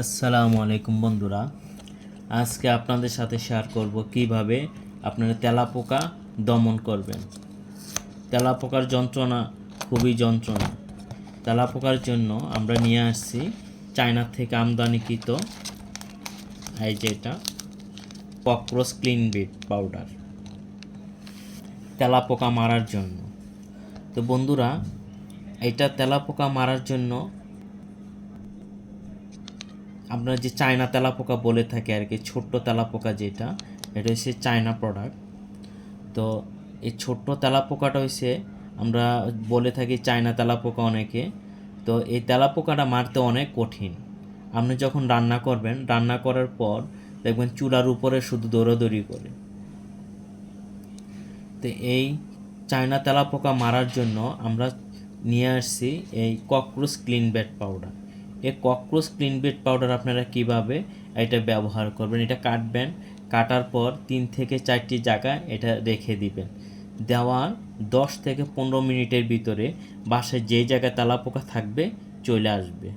আসসালামু আলাইকুম বন্ধুরা। আজকে আপনাদের সাথে শেয়ার করব কীভাবে আপনারা তেলাপোকা দমন করবেন। তেলাপোকার যন্ত্রণা খুবই যন্ত্রণা। তেলাপোকার জন্য আমরা নিয়ে আসছি চায়না থেকে আমদানিকৃত, এই যেটা ককরোচ ক্লিন বিট পাউডার। তেলাপোকা মারার জন্য। তো বন্ধুরা, এটা তেলাপোকা মারার জন্য আমরা যে চায়না তেলাপোকা বলে থাকি আর কি, ছোট্ট তেলাপোকা যেটা, এটা হচ্ছে চায়না প্রোডাক্ট তো এই ছোট্ট তেলাপোকাটা হচ্ছে, আমরা বলে থাকি চায়না তেলাপোকা অনেকে, তো এই তেলাপোকাটা মারতে অনেক কঠিন। আপনি যখন রান্না করবেন, রান্না করার পর দেখবেন চুলার উপরে শুধু দৌড়াদৌড়ি করে। তো এই চায়না তেলাপোকা মারার জন্য আমরা নিয়ে আসছি এই ককরোচ ক্লিন বেড পাউডার এই ককরোচ ক্লিন বেড পাউডার আপনারা কীভাবে এটা ব্যবহার করবেন? এটা কাটবেন, কাটার পর তিন থেকে চারটি জায়গায় এটা রেখে দিবেন। দেওয়ার দশ থেকে পনেরো মিনিটের ভিতরে বাসায় যে জায়গায় তেলাপোকা থাকবে চলে আসবে।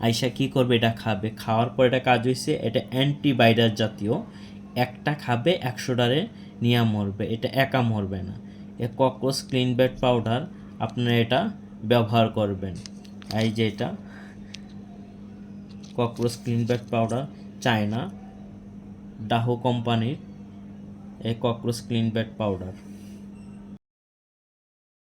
আইসা কি করবে? এটা খাবে। খাওয়ার পর এটা কাজ হয়েছে এটা অ্যান্টিভাইরাস জাতীয়। একটা খাবে একশোটারে নিয়ে মরবে। এটা একা মরবে না। এ ককরোচ ক্লিন বেড পাউডার আপনারা এটা ব্যবহার করবেন। এই যে এটা। Cockroach clean back powder China ডাহো কোম্পানির এই ককরোচ ক্লিন ব্যাক পাউডার।